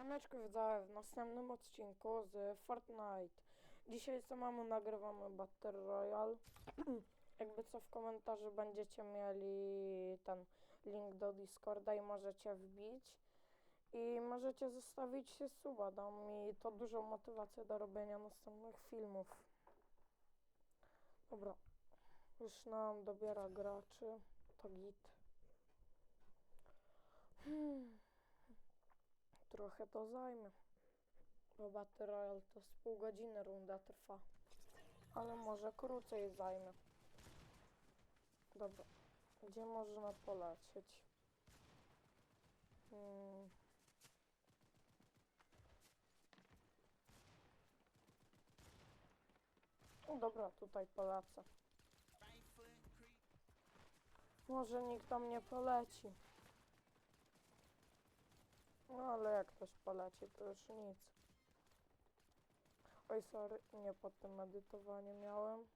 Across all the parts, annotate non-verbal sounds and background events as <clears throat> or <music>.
Aneczko widzowie, w następnym odcinku z Fortnite. Dzisiaj samemu nagrywamy Battle Royale. <clears throat> Jakby co w komentarzu będziecie mieli ten link do Discorda i możecie wbić. I możecie zostawić się suba, da mi to dużą motywację do robienia następnych filmów. Dobra, już nam dobiera graczy, to git. Hmm. Trochę to zajmie. Bo Battle Royale to z pół godziny runda trwa. Ale może krócej zajmie. Dobra. Gdzie można polecieć? Hmm. No dobra, tutaj polecę. Może nikt tam nie poleci. No ale jak ktoś poleci, to już nic. Oj, sorry, nie po tym edytowanie miałem.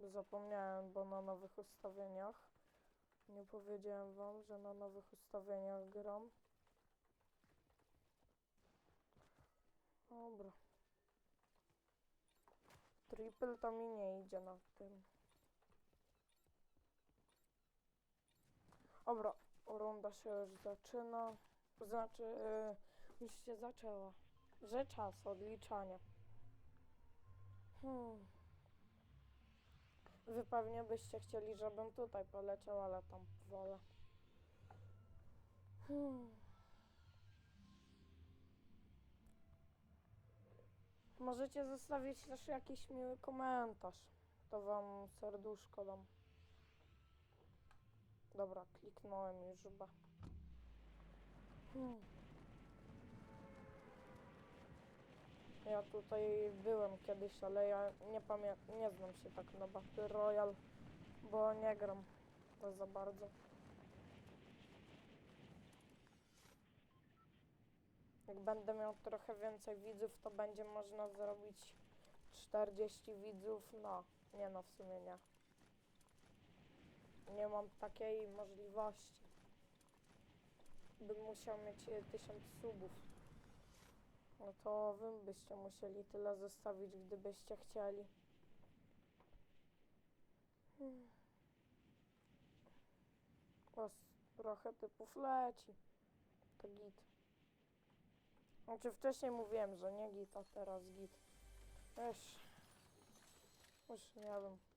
Zapomniałem, bo na nowych ustawieniach. Nie powiedziałem wam, że na nowych ustawieniach gram. Dobra. Triple to mi nie idzie na tym. Dobra, runda się już zaczyna. Znaczy, yy, już się zaczęła. Że czas odliczania. Hmm. Wy pewnie byście chcieli, żebym tutaj poleciał, ale tam wolę. Hmm. Możecie zostawić też jakiś miły komentarz. To wam serduszko dam. Dobra, kliknąłem już chyba. Hmm. Ja tutaj byłem kiedyś, ale ja nie pamiętam, nie znam się tak na Battle Royale, bo nie gram za bardzo. Jak będę miał trochę więcej widzów, to będzie można zrobić 40 widzów. No, nie no, w sumie nie. Nie mam takiej możliwości. Bym musiał mieć e, 1000 subów. No to wy byście musieli tyle zostawić, gdybyście chcieli. Hmm. Trochę typów leci. To git. Znaczy wcześniej mówiłem, że nie git, a teraz git. Wiesz. Już nie wiem.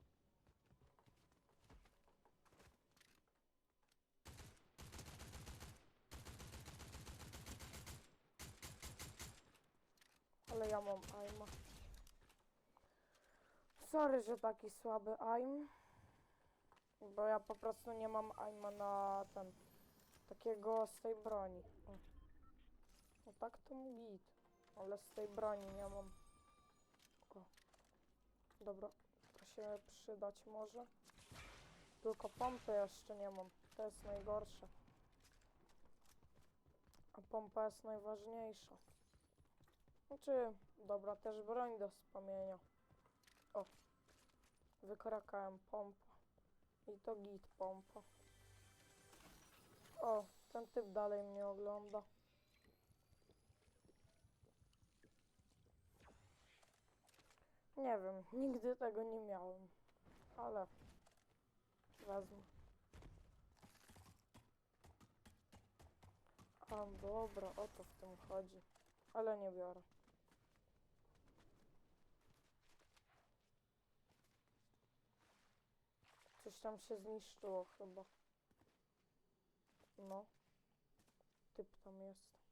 Ale ja mam aima. Sorry, że taki słaby aim. Bo ja po prostu nie mam aima na ten... Takiego z tej broni. O. No tak to git. Ale z tej broni nie mam. O. Dobra. To się przydać może. Tylko pompy jeszcze nie mam. To jest najgorsze. A pompa jest najważniejsza. Znaczy, dobra, też broń do wspomnienia. O, wykrakałem pompa. I to git pompa. O, ten typ dalej mnie ogląda. Nie wiem, nigdy tego nie miałem. Ale wezmę. A, dobra, o to w tym chodzi. Ale nie biorę. Coś tam się zniszczyło chyba. No. Typ tam jest.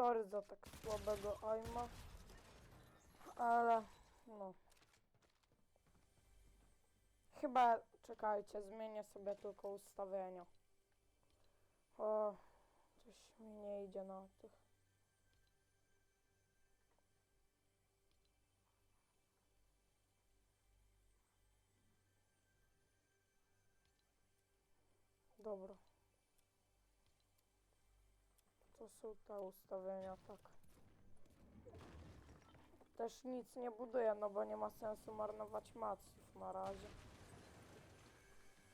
Sorry za tak słabego aima. Ale no. Chyba czekajcie, zmienię sobie tylko ustawienia. O, coś mi nie idzie na tych. Dobro. To są te ustawienia, tak. Też nic nie buduję, no bo nie ma sensu marnować maców na razie.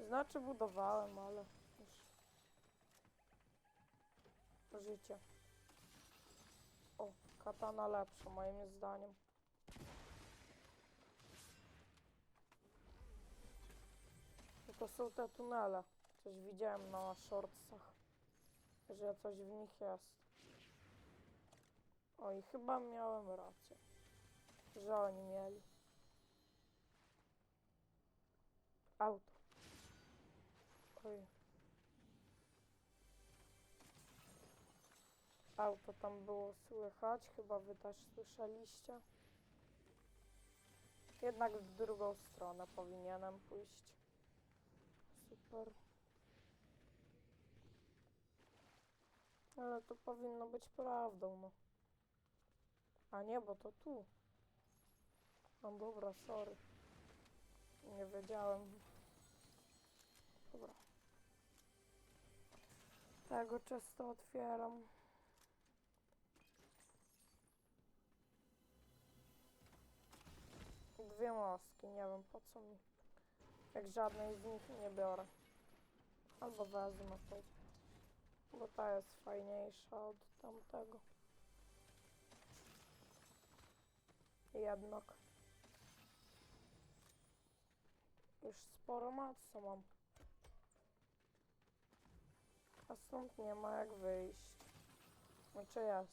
Znaczy budowałem, ale już życie. O, katana lepsza moim zdaniem. To są te tunele. Coś widziałem na shortsach, że coś w nich jest. Oj, chyba miałem rację, że oni mieli. Auto. Oj. Auto tam było słychać, chyba wy też słyszeliście. Jednak w drugą stronę powinienem pójść. Super. Ale to powinno być prawdą, no. A nie, bo to tu. No dobra, sorry. Nie wiedziałem. Dobra. Tego często otwieram. Dwie maski, nie wiem po co mi. Jak żadnej z nich nie biorę. Albo wezmę to. Bo ta jest fajniejsza od tamtego. Jednak. Już sporo matca mam. A stąd nie ma jak wyjść. Znaczy jest.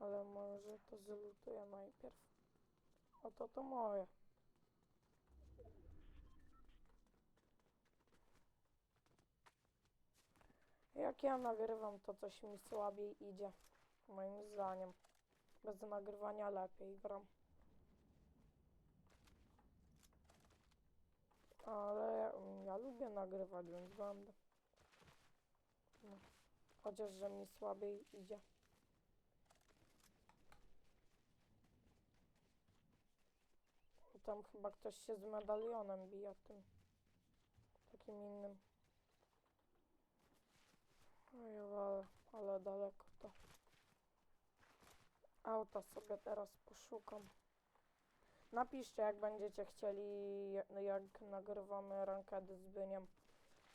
Ale może to zlutuję najpierw. Oto to moje. Jak ja nagrywam, to coś mi słabiej idzie. Moim zdaniem. Bez nagrywania lepiej gram. Ale ja, ja lubię nagrywać, więc będę. Chociaż, że mi słabiej idzie. Tam chyba ktoś się z medalionem bije tym. Takim innym. Oj, ale, ale daleko to. Auta sobie teraz poszukam. Napiszcie, jak będziecie chcieli, jak- nagrywamy rankedy z Byniem.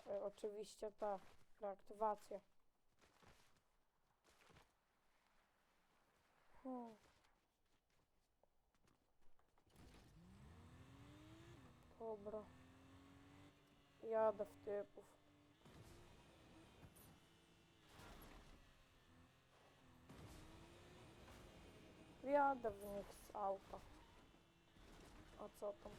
E, oczywiście te reaktywacje. Hmm. Dobra. Jadę w typów. Wjadę w nich z auta. A co tam?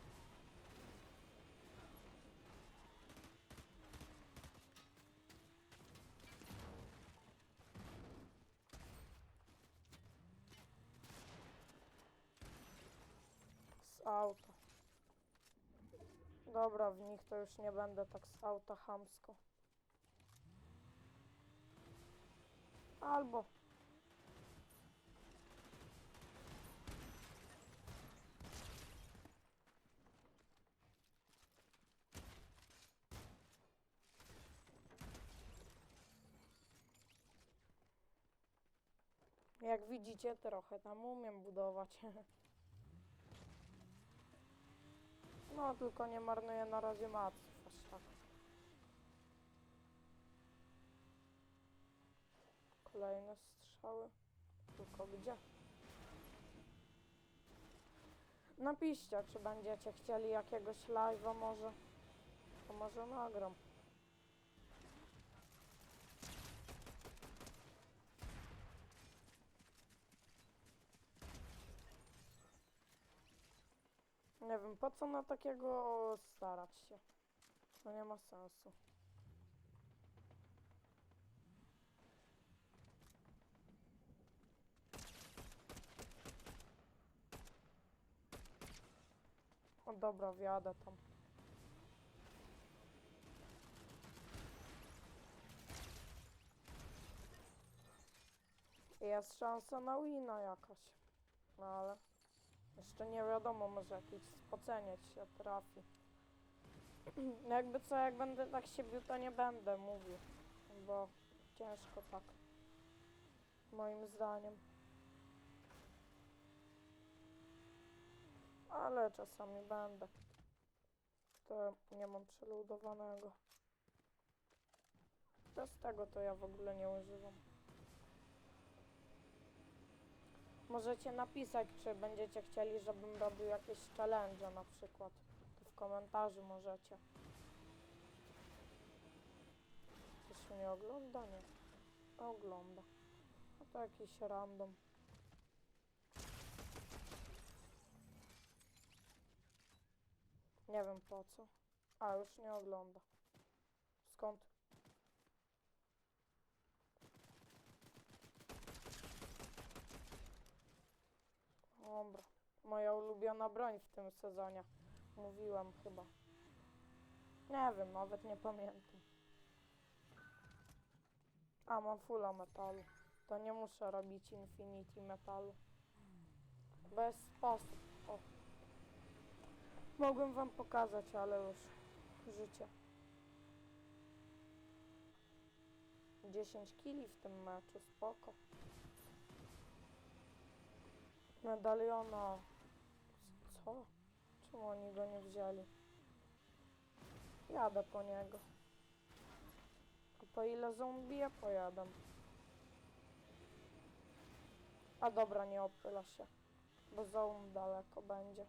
Z auta. Dobra, w nich to już nie będę tak z auta chamsko. Albo Jak widzicie, trochę tam umiem budować. <laughs> No, tylko nie marnuję na razie maców aż tak. Kolejne strzały. Tylko gdzie? Napiszcie, czy będziecie chcieli jakiegoś live'a może. To może nagram. Nie wiem, po co na takiego starać się? To nie ma sensu. O dobra, wjadę tam. Jest szansa na wina jakaś. No ale... Jeszcze nie wiadomo, może jakiś spoceniec się trafi. <clears throat> No Jakby co, jak będę tak się bił, to nie będę mówił. Bo ciężko tak. Moim zdaniem. Ale czasami będę. To nie mam przeloadowanego. Bez tego to ja w ogóle nie używam. Możecie napisać, czy będziecie chcieli, żebym robił jakieś challenge na przykład. To w komentarzu możecie. Ktoś mnie ogląda? Nie. Ogląda. A to jakiś random. Nie wiem po co. A, już nie ogląda. Skąd? Dobra. Moja ulubiona broń w tym sezonie. Mówiłam chyba. Nie wiem, nawet nie pamiętam. A, mam fulla metalu. To nie muszę robić infinity metalu. Bez sposób. O. Mogłem wam pokazać, ale już życie. 10 kili w tym meczu, spoko. Medaliona. Co? Czemu oni go nie wzięli? Jadę po niego. A po ile zombie ja pojadę? A dobra, nie opyla się. Bo zone daleko będzie.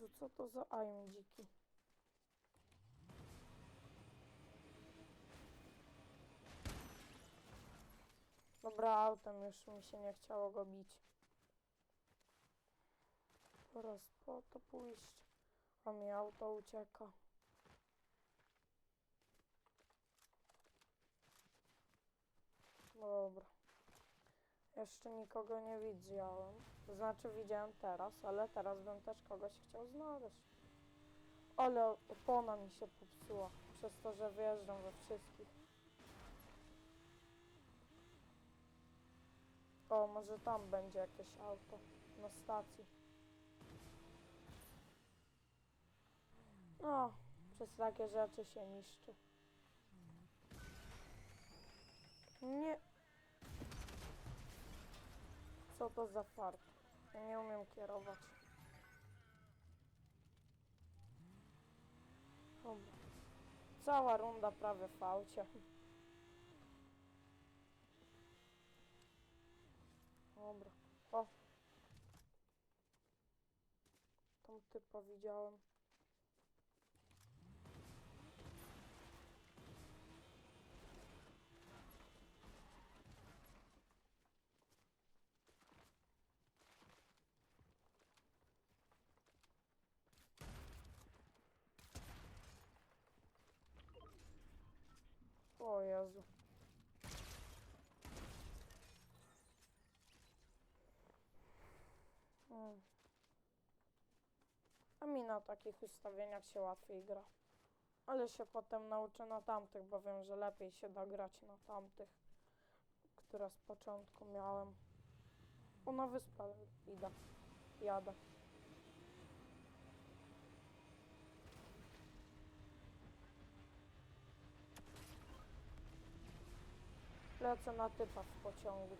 Że co to za aim dziki? Dobra, autem już mi się nie chciało go bić. Teraz po to pójść. A mi auto ucieka. Dobra. Jeszcze nikogo nie widziałem. To znaczy widziałem teraz, ale teraz bym też kogoś chciał znaleźć. Ale opona mi się popsuła. Przez to, że wyjeżdżam we wszystkich. O, może tam będzie jakieś auto. Na stacji. No, przez takie rzeczy się niszczy. Nie. Co to za fart? Ja nie umiem kierować. Cała runda prawie w aucie. Dobra. O. Tam typa widziałem. O Jezu. Hmm. A mi na takich ustawieniach się łatwiej gra. Ale się potem nauczę na tamtych, bo wiem, że lepiej się da grać na tamtych, które z początku miałem. O, na wyspę idę. Jadę. Lecę na typa w pociągu.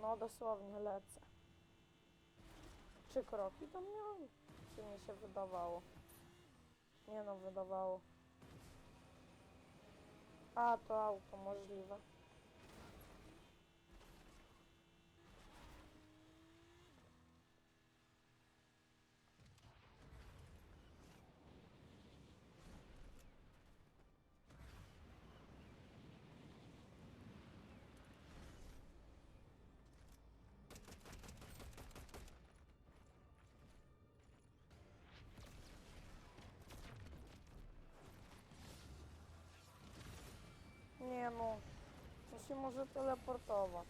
No dosłownie lecę. Trzy kroki tam miałem? Czy mi się wydawało? Nie no, wydawało. A, to auto możliwe. Nie no, to się może teleportować.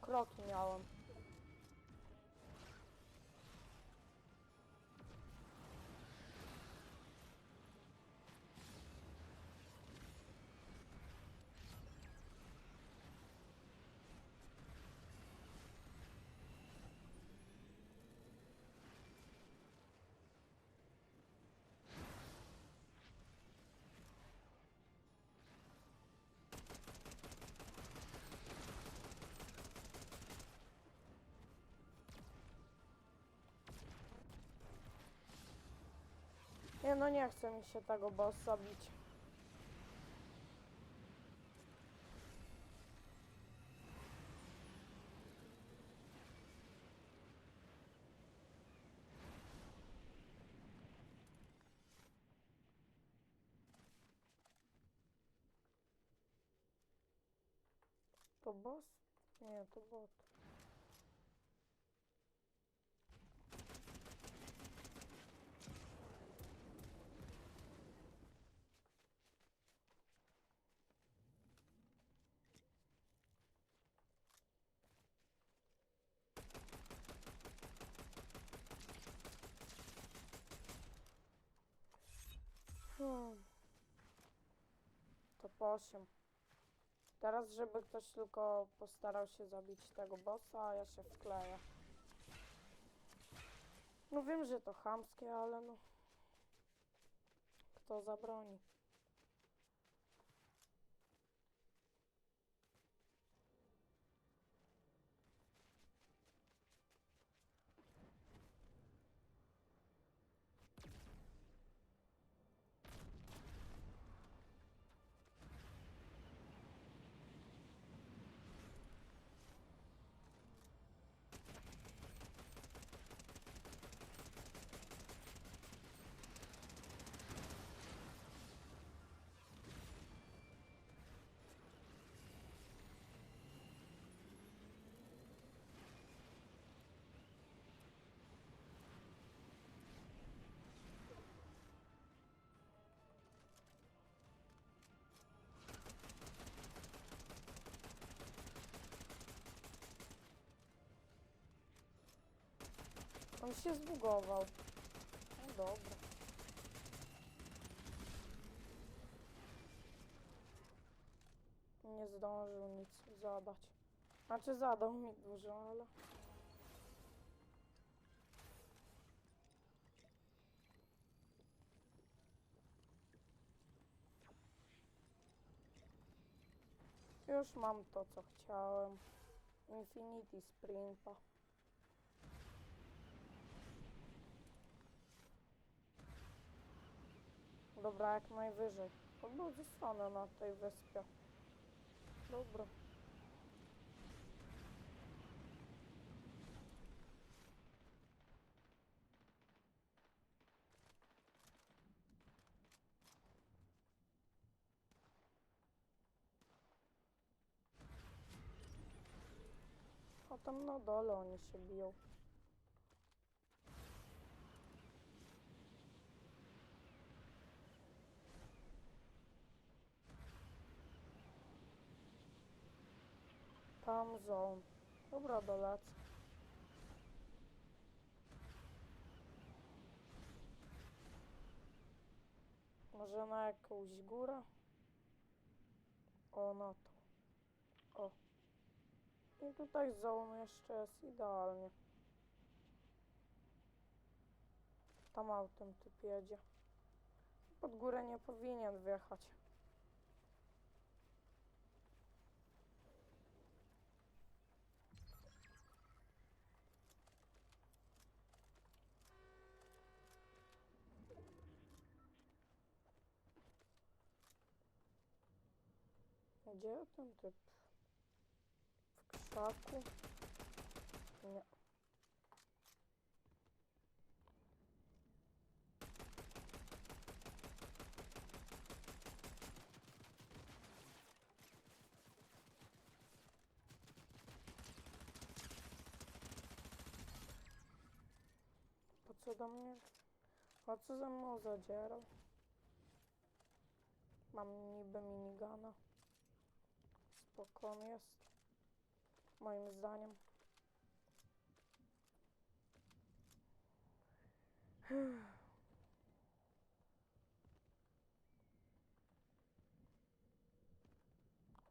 Kroki miałem. Nie no nie chce mi się tego bossa bić. To boss? Nie, to bot. To po 8. Teraz, żeby ktoś tylko postarał się zabić tego bossa, a ja się wkleję. No wiem, że to chamskie, ale no... Kto zabroni? On się zbugował. No dobra. Nie zdążył nic zadać. Znaczy zadał mi dużo, ale... Już mam to, co chciałem. Infinity Sprinta. Dobra, jak najwyżej. To było na tej wyspie. Dobra. A tam na dole oni się biją. Tam zone. Dobra, dolecę. Może na jakąś górę? O, na to. O. I tutaj zone jeszcze jest idealnie. Tam autem typ jedzie. Pod górę nie powinien wjechać. Gdzie ten typ? W krzaku? Nie. Po co do mnie? O co ze mną zadzierał? Mam niby minigana. Spokojnie jest. Moim zdaniem.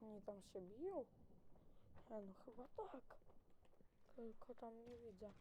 Oni tam się biją? E, no chyba tak. Tylko tam nie widzę.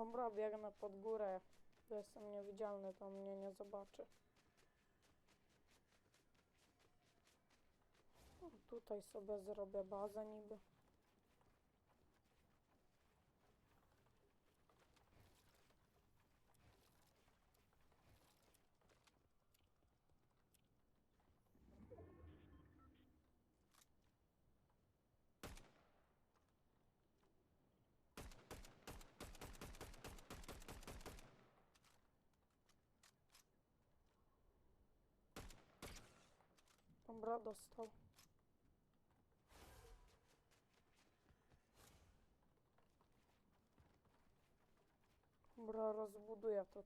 Dobra, biegnę pod górę. Jestem niewidzialny, to mnie nie zobaczy. O, tutaj sobie zrobię bazę niby. Dobra, dostał. Dobra, rozbuduję to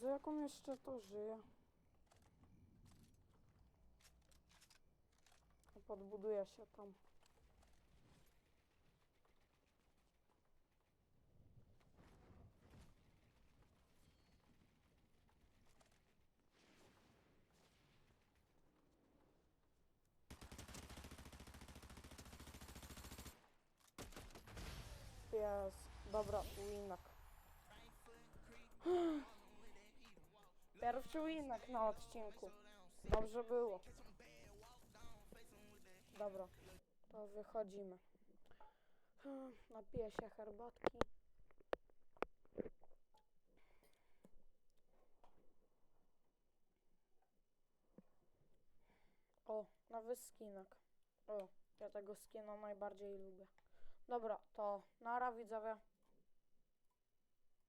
Za jaką jeszcze to żyje? Podbuduję się tam. Jest. Dobra, winak. Pierwszy winek na odcinku. Dobrze było. Dobra, to wychodzimy. Hmm, Napiję się herbatki. O, nowy skinek. O, ja tego skina najbardziej lubię. Dobra, to nara widzowie.